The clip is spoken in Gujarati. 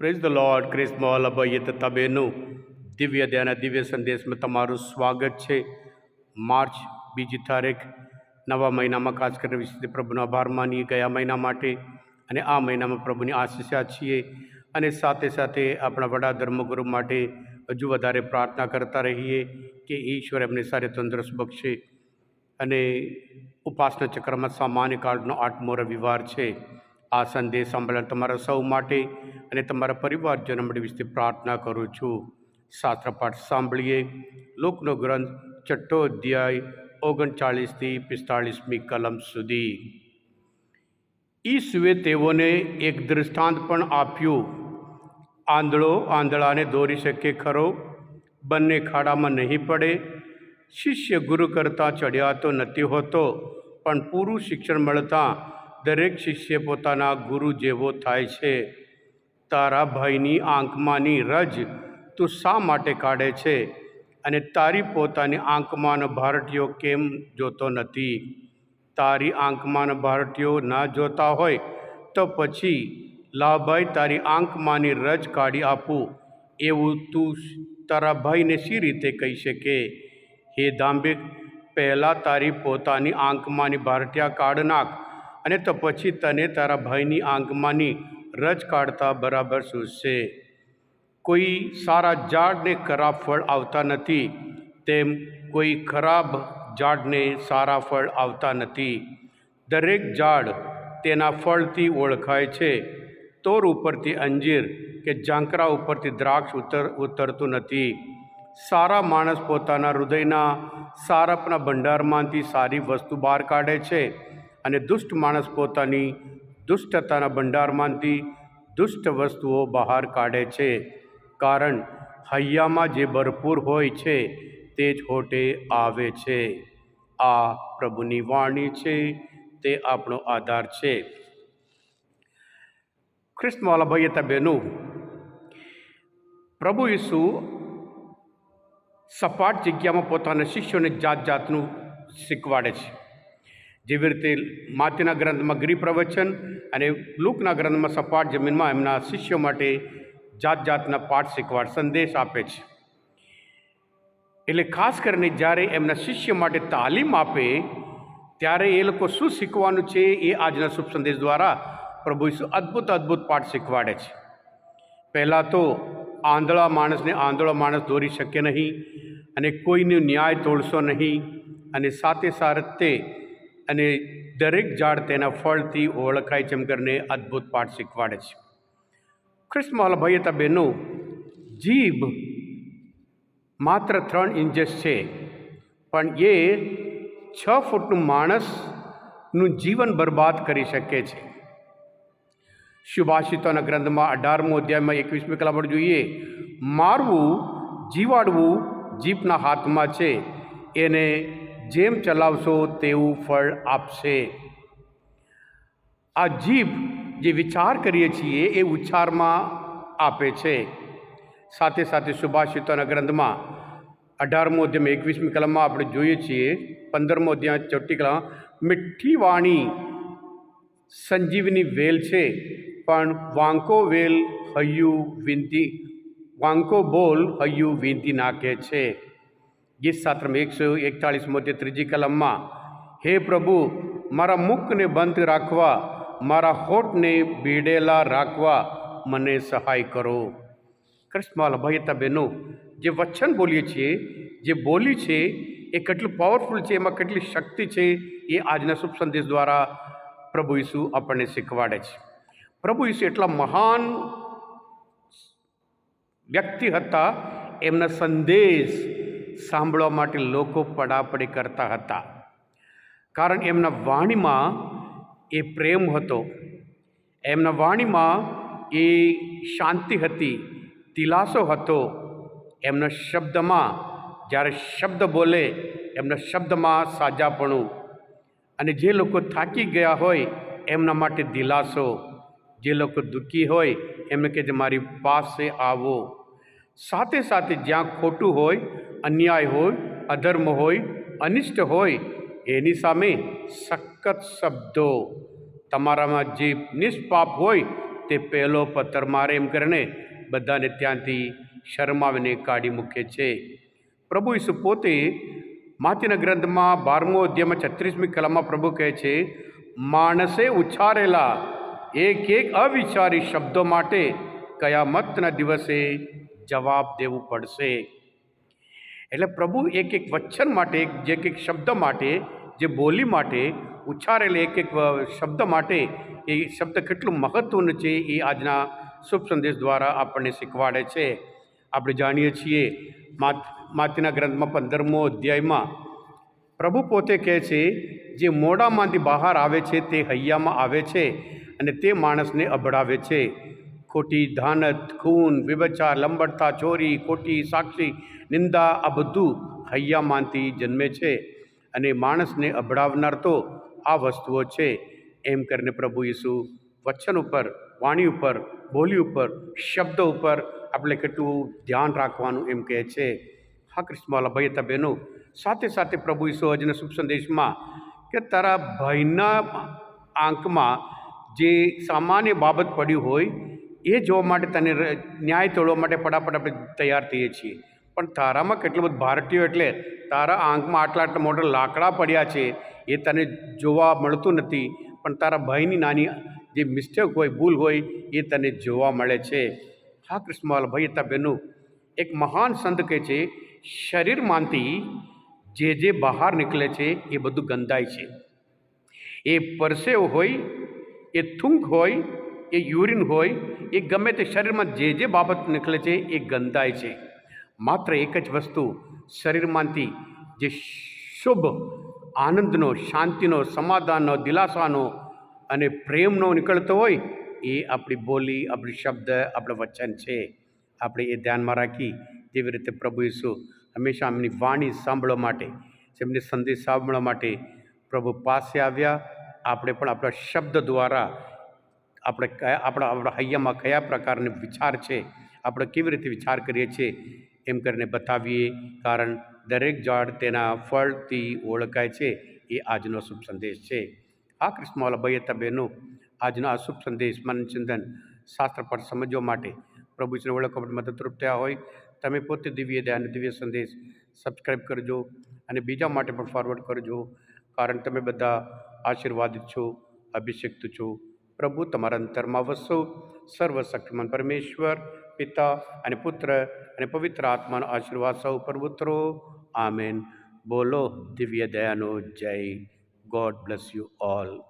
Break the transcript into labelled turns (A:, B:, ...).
A: પ્રેઝ ધ લોર્ડ ક્રિસ્મોલ અભય તથા બહેનું દિવ્ય દયાના દિવ્ય સંદેશમાં તમારું સ્વાગત છે. માર્ચ બીજી તારીખ, નવા મહિનામાં ખાસ કરીને વિશે પ્રભુનો આભાર માનીએ ગયા મહિના માટે અને આ મહિનામાં પ્રભુની આશીષા છીએ. અને સાથે સાથે આપણા વડા ધર્મગુરુ માટે હજુ વધારે પ્રાર્થના કરતા રહીએ કે ઈશ્વર એમને સારી તંદુરસ્ત બક્ષે. અને ઉપાસના ચક્રમાં સામાન્ય કાળનો આઠમો રવિવાર છે. આ સંદેશ સાંભળવા તમારા સૌ માટે અને તમારા પરિવારજનો માટે વિશે પ્રાર્થના કરું છું. શાસ્ત્રપાઠ સાંભળીએ. લોકનો ગ્રંથ છઠ્ઠો અધ્યાય, ઓગણચાળીસથી પિસ્તાળીસમી કલમ સુધી. ઈસુએ તેઓને એક દૃષ્ટાંત પણ આપ્યું. આંધળો આંધળાને દોરી શકે ખરો? બંને ખાડામાં નહીં પડે? શિષ્ય ગુરુ કરતાં ચડ્યા તો નથી હોતો, પણ પૂરું શિક્ષણ મળતાં દરેક શિષ્ય પોતાના ગુરુ જેવો થાય છે. તારા ભાઈની આંખમાંની રજ તું શા માટે કાઢે છે? અને તારી પોતાની આંખમાંનો ભારતીયો કેમ જોતો નથી? તારી આંખમાંનો ભારતીયો ના જોતા હોય તો પછી લાભાઈ તારી આંખમાંની રજ કાઢી આપું. એવું તું તારા ભાઈને શી રીતે કહી શકે? હે દાંભિક, પહેલાં તારી પોતાની આંખમાંની ભારતીયા કાઢ નાખ અને તો પછી તને તારા ભાઈની આંખમાંની રજ કાઢતા બરાબર સૂઝશે. કોઈ સારા ઝાડને ખરાબ ફળ આવતા નથી, તેમ કોઈ ખરાબ ઝાડને સારા ફળ આવતા નથી. દરેક ઝાડ તેના ફળથી ઓળખાય છે. તોર ઉપરથી અંજીર કે ઝાંકરા ઉપરથી દ્રાક્ષ ઉતર, ઉતરતું નથી. સારા માણસ પોતાના હૃદયના સારપના ભંડારમાંથી સારી વસ્તુ બહાર કાઢે છે અને દુષ્ટ માણસ પોતાની દુષ્ટતાના ભંડારમાંથી દુષ્ટ વસ્તુઓ બહાર કાઢે છે. કારણ હૈયામાં જે ભરપૂર હોય છે, તે જ હોટે આવે છે. આ પ્રભુની વાણી છે, તે આપણો આધાર છે. ખ્રિસ્તવાલા ભાઈ તબેનું પ્રભુ ઈસુ સપાટ જગ્યામાં પોતાના શિષ્યોને જાત જાતનું શીખવાડે છે. જેવી રીતે માતીના ગ્રંથમાં ગિરિપ્રવચન અને લુકના ગ્રંથમાં સપાટ જમીનમાં એમના શિષ્યો માટે જાત જાતના પાઠ શીખવાડ, સંદેશ આપે છે. એટલે ખાસ કરીને જ્યારે એમના શિષ્ય માટે તાલીમ આપે, ત્યારે એ લોકો શું શીખવાનું છે એ આજના શુભ સંદેશ દ્વારા પ્રભુ ઈસુ અદ્ભુત અદ્ભુત પાઠ શીખવાડે છે. પહેલાં તો આંધળા માણસને આંધળો માણસ દોરી શકે નહીં અને કોઈનો ન્યાય તોડશો નહીં અને સાથે સાથે અને દરેક ઝાડ તેના ફળથી ઓળખાય છે એમ કરીને અદ્ભુત પાઠ શીખવાડે છે. ખ્રિસ્તમાલ ભાઈ હતા બહેનો જીભ માત્ર ત્રણ ઇંચસ છે, પણ એ છ ફૂટનું માણસનું જીવન બરબાદ કરી શકે છે. સુભાષિતોના ગ્રંથમાં અઢારમો અધ્યાયમાં એકવીસમી કલામ જોઈએ, મારવું, જીવાડવું જીભના હાથમાં છે, એને જેમ ચલાવશો તેવું ફળ આપશે. આ જીભ જે વિચાર કરીએ છીએ એ ઉચ્ચારમાં આપે છે. સાથે સાથે સુભાષિતોના ગ્રંથમાં અઢારમો અધ્યાય એકવીસમી કલમમાં આપણે જોઈએ છીએ, પંદરમો અધ્યાય, ચોથી કલમ, મીઠી વાણી સંજીવની વેલ છે, પણ વાંકો વેલ હૈયું વિનંતી વાંકો બોલ હૈયું વિનંતી નાખે છે. ગીત શાસ્ત્રમાં એકસો એકતાળીસ તે ત્રીજી કલમમાં, હે પ્રભુ, મારા મુખને બંધ રાખવા, મારા હોઠને ભીડેલા રાખવા મને સહાય કરો. કૃષ્ણમાલ ભાઈતા બહેનો, જે વચન બોલીએ છીએ, જે બોલી છે, એ કેટલું પાવરફુલ છે, એમાં કેટલી શક્તિ છે, એ આજના શુભ સંદેશ દ્વારા પ્રભુ ઈસુ આપણને શીખવાડે છે. પ્રભુ ઈસુ એટલા મહાન વ્યક્તિ હતા, એમના સંદેશ સાંભળવા માટે લોકો પડાપડી કરતા હતા. કારણ એમના વાણીમાં એ પ્રેમ હતો. એમના વાણીમાં એ શાંતિ હતી તિલાસો હતો. એમના શબ્દમાં, જ્યારે શબ્દ બોલે, એમના શબ્દમાં સાજાપણું. અને જે લોકો થાકી ગયા હોય, એમના માટે દિલાસો. જે લોકો દુઃખી હોય, એમને કહે છે, મારી પાસે આવો. સાથે સાથે જ્યાં ખોટું હોય, અન્યાય હોય, અધર્મ હોય, અનિષ્ટ હોય, એની સામે સખત શબ્દો. તમારામાં જે નિષ્પાપ હોય, તે પહેલો પથ્થર મારે એમ કરીને બધાને ત્યાંથી શરમાવીને કાઢી મૂકે છે. પ્રભુ ઈસુ પોતે માતીના ગ્રંથમાં બારમો અધ્યાયમાં છત્રીસમી કલામાં પ્રભુ કહે છે, માણસે ઉચ્ચારેલા એક એક અવિચારી શબ્દો માટે કયામતના દિવસે જવાબ દેવું પડશે. એટલે પ્રભુ એક એક વચન માટે એક જે એક શબ્દ માટે, જે બોલી માટે ઉચ્ચારેલ એક એક શબ્દ માટે એ શબ્દ કેટલું મહત્વનું છે એ આજના શુભ સંદેશ દ્વારા આપણને શીખવાડે છે. આપણે જાણીએ છીએ માત, માતીના ગ્રંથમાં પંદરમો અધ્યાયમાં પ્રભુ પોતે કહે છે, જે મોડામાંથી બહાર આવે છે તે હૈયામાં આવે છે અને તે માણસને અભડાવે છે. ખોટી ધાનત ખૂન વિભચા લંબડતા ચોરી ખોટી સાક્ષી નિંદા આ બધું હૈયામાંથી જન્મે છે અને માણસને અભડાવનાર તો આ વસ્તુઓ છે એમ કરીને પ્રભુ ઈસુ વચન ઉપર વાણી ઉપર બોલી ઉપર શબ્દ ઉપર આપણે કેટલું ધ્યાન રાખવાનું એમ કહે છે હા કૃષ્ણવાલા ભાઈ હતા બહેનો સાથે સાથે પ્રભુ ઈસુ આજના શુભ સંદેશમાં કે તારા ભાઈના આંકમાં જે સામાન્ય બાબત પડી હોય એ જોવા માટે તને ન્યાય તોડવા માટે ફટાફટ આપણે તૈયાર થઈએ છીએ. પણ તારામાં કેટલું બધું ભારતીયો એટલે તારા આંખમાં આટલા આટલા મોટા લાકડા પડ્યા છે, એ તને જોવા મળતું નથી. પણ તારા ભાઈની નાની જે મિસ્ટેક હોય, ભૂલ હોય, એ તને જોવા મળે છે. હા કૃષ્ણવાલ ભાઈ હતા બહેનો એક મહાન સંત કહે છે શરીરમાંથી જે જે બહાર નીકળે છે, એ બધું ગંધાય છે. એ પરસેવ હોય, એ થૂંક હોય એ યુરિન હોય, એ ગમે તે શરીરમાં જે જે બાબત નીકળે છે, એ ગંધાય છે. માત્ર એક જ વસ્તુ, શરીરમાંથી જે શુભ, આનંદનો, શાંતિનો, સમાધાનનો, દિલાસાનો અને પ્રેમનો નીકળતો હોય, એ આપણી બોલી, આપણી શબ્દ, આપણું વચન છે. આપણે એ ધ્યાનમાં રાખી જેવી રીતે પ્રભુ ઈસુ હંમેશા એમની વાણી સાંભળવા માટે, એમની સંદેશ સાંભળવા માટે પ્રભુ પાસે આવ્યા. આપણે પણ આપણા શબ્દ દ્વારા આપણે કયા, આપણા આપણા હૈયામાં કયા પ્રકારનો વિચાર છે, આપણે કેવી રીતે વિચાર કરીએ છીએ, એમ કરીને બતાવીએ. કારણ દરેક ઝાડ તેના ફળથી ઓળખાય છે, એ આજનો શુભ સંદેશ છે. આ કૃષ્ણવાલા ભાઈ હતા આજનો આ શુભ સંદેશ મનચિંતન શાસ્ત્ર પર સમજવા માટે પ્રભુજીને ઓળખવા માટે મદદરૂપ થયા હોય. તમે પોતે દિવ્ય દયા અને દિવ્ય સંદેશ સબસ્ક્રાઈબ કરજો અને બીજા માટે પણ ફોરવર્ડ કરજો. કારણ તમે બધા આશીર્વાદિત છો, અભિષેક્ત છો. પ્રભુ, તમારા અંતરમાં વસો. સર્વશક્તિમાન પરમેશ્વર, પિતા અને પુત્ર અને પવિત્ર આત્માનો આશીર્વાદ સૌ પર ઉતરો. આમેન. બોલો, દિવ્ય દયાનો જય. God bless you all